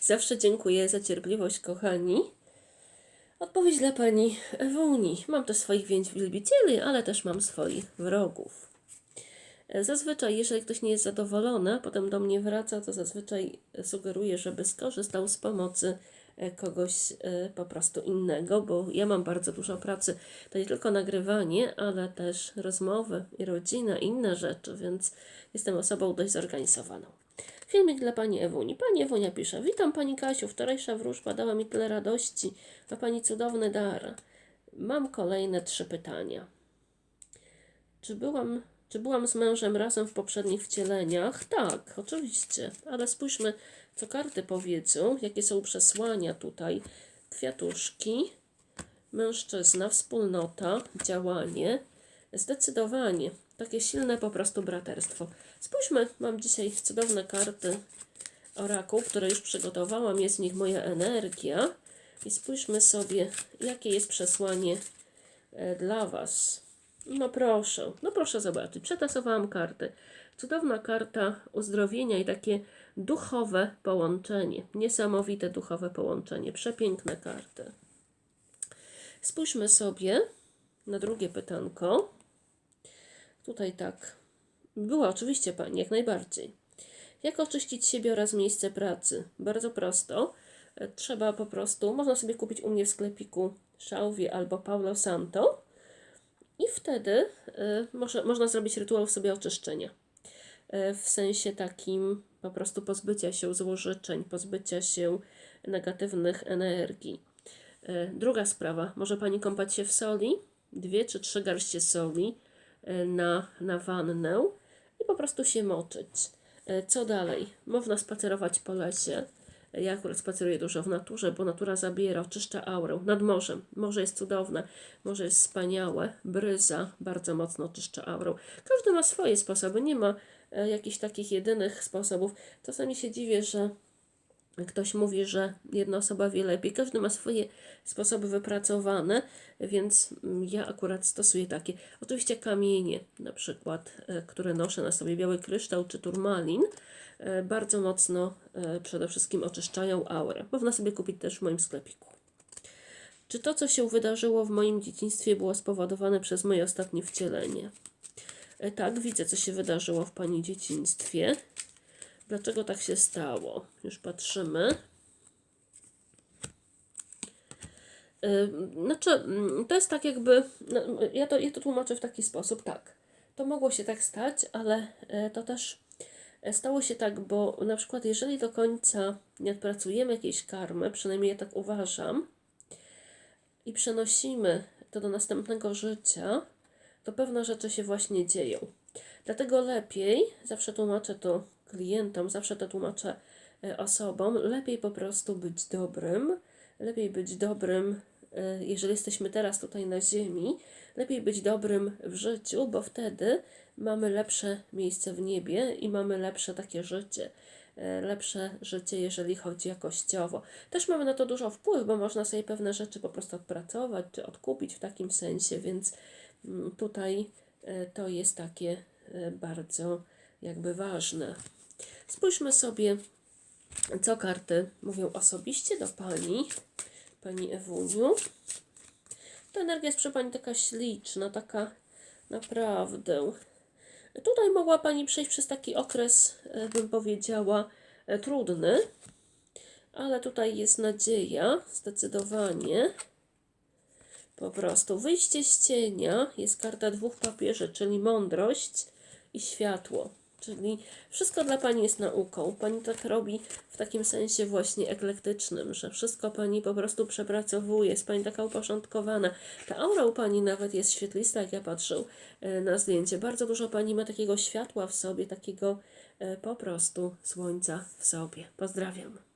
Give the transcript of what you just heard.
Zawsze dziękuję za cierpliwość, kochani. Odpowiedź dla pani Ewuni. Mam też swoich wielbicieli, ale też mam swoich wrogów. Zazwyczaj, jeżeli ktoś nie jest zadowolony, a potem do mnie wraca, to zazwyczaj sugeruję, żeby skorzystał z pomocy e, kogoś e, po prostu innego, bo ja mam bardzo dużo pracy. To nie tylko nagrywanie, ale też rozmowy i rodzina, inne rzeczy, więc jestem osobą dość zorganizowaną. Filmik dla Pani Ewuni. Pani Ewunia pisze, witam Pani Kasiu, wczorajsza wróżba dała mi tyle radości, ma Pani cudowny dar. Mam kolejne trzy pytania. Czy byłam, czy byłam z mężem razem w poprzednich wcieleniach? Tak, oczywiście, ale spójrzmy, co karty powiedzą, jakie są przesłania tutaj. Kwiatuszki, mężczyzna, wspólnota, działanie, zdecydowanie, takie silne po prostu braterstwo. Spójrzmy, mam dzisiaj cudowne karty orakuł, które już przygotowałam, jest w nich moja energia. I spójrzmy sobie, jakie jest przesłanie e, dla Was. No proszę, no proszę zobaczyć. Przetasowałam karty. Cudowna karta uzdrowienia i takie duchowe połączenie. Niesamowite duchowe połączenie. Przepiękne karty. Spójrzmy sobie na drugie pytanko. Tutaj tak. Była oczywiście Pani, jak najbardziej. Jak oczyścić siebie oraz miejsce pracy? Bardzo prosto. E, Trzeba po prostu, można sobie kupić u mnie w sklepiku Szałwie albo Paulo Santo i wtedy y, może, można zrobić rytuał sobie oczyszczenia. Y, w sensie takim po prostu pozbycia się złożyczeń, pozbycia się negatywnych energii. Druga sprawa, może Pani kąpać się w soli, dwie czy trzy garście soli na, na wannę i po prostu się moczyć. Y, Co dalej? Można spacerować po lesie. Ja akurat spaceruję dużo w naturze, bo natura zabiera, oczyszcza aurę. Nad morzem. Morze jest cudowne, morze jest wspaniałe. Bryza bardzo mocno oczyszcza aurę. Każdy ma swoje sposoby, nie ma e, jakichś takich jedynych sposobów. Czasami się dziwię, że ktoś mówi, że jedna osoba wie lepiej. Każdy ma swoje sposoby wypracowane, więc mm, ja akurat stosuję takie. Oczywiście kamienie, na przykład, e, które noszę na sobie, biały kryształ czy turmalin, e, bardzo mocno e, przede wszystkim oczyszczają aurę. Można sobie kupić też w moim sklepiku. Czy to, co się wydarzyło w moim dzieciństwie, było spowodowane przez moje ostatnie wcielenie? Tak, widzę, co się wydarzyło w Pani dzieciństwie. Dlaczego tak się stało? Już patrzymy. Ym, Znaczy, mm, to jest tak jakby, no, ja to, ja to tłumaczę w taki sposób, tak. To mogło się tak stać, ale e, to też e, stało się tak, bo na przykład jeżeli do końca nie odpracujemy jakiejś karmy, przynajmniej ja tak uważam, i przenosimy to do następnego życia, to pewne rzeczy się właśnie dzieją. Dlatego lepiej, zawsze tłumaczę to klientom, zawsze to tłumaczę e, osobom, lepiej po prostu być dobrym, lepiej być dobrym, e, jeżeli jesteśmy teraz tutaj na Ziemi, lepiej być dobrym w życiu, bo wtedy mamy lepsze miejsce w niebie i mamy lepsze takie życie. e, Lepsze życie, jeżeli chodzi jakościowo. Też mamy na to dużo wpływ, bo można sobie pewne rzeczy po prostu odpracować czy odkupić w takim sensie, więc mm, tutaj to jest takie bardzo jakby ważne. Spójrzmy sobie, co karty mówią osobiście do Pani, Pani Ewuniu. Ta energia jest przy Pani taka śliczna, taka naprawdę. Tutaj mogła Pani przejść przez taki okres, e, bym powiedziała, e, trudny, ale tutaj jest nadzieja, zdecydowanie. Po prostu wyjście z cienia jest karta dwóch papieży, czyli mądrość i światło. Czyli wszystko dla Pani jest nauką. Pani tak robi w takim sensie właśnie eklektycznym, że wszystko Pani po prostu przepracowuje, jest Pani taka uporządkowana. Ta aura u Pani nawet jest świetlista, jak ja patrzę e, na zdjęcie. Bardzo dużo Pani ma takiego światła w sobie, takiego e, po prostu słońca w sobie. Pozdrawiam.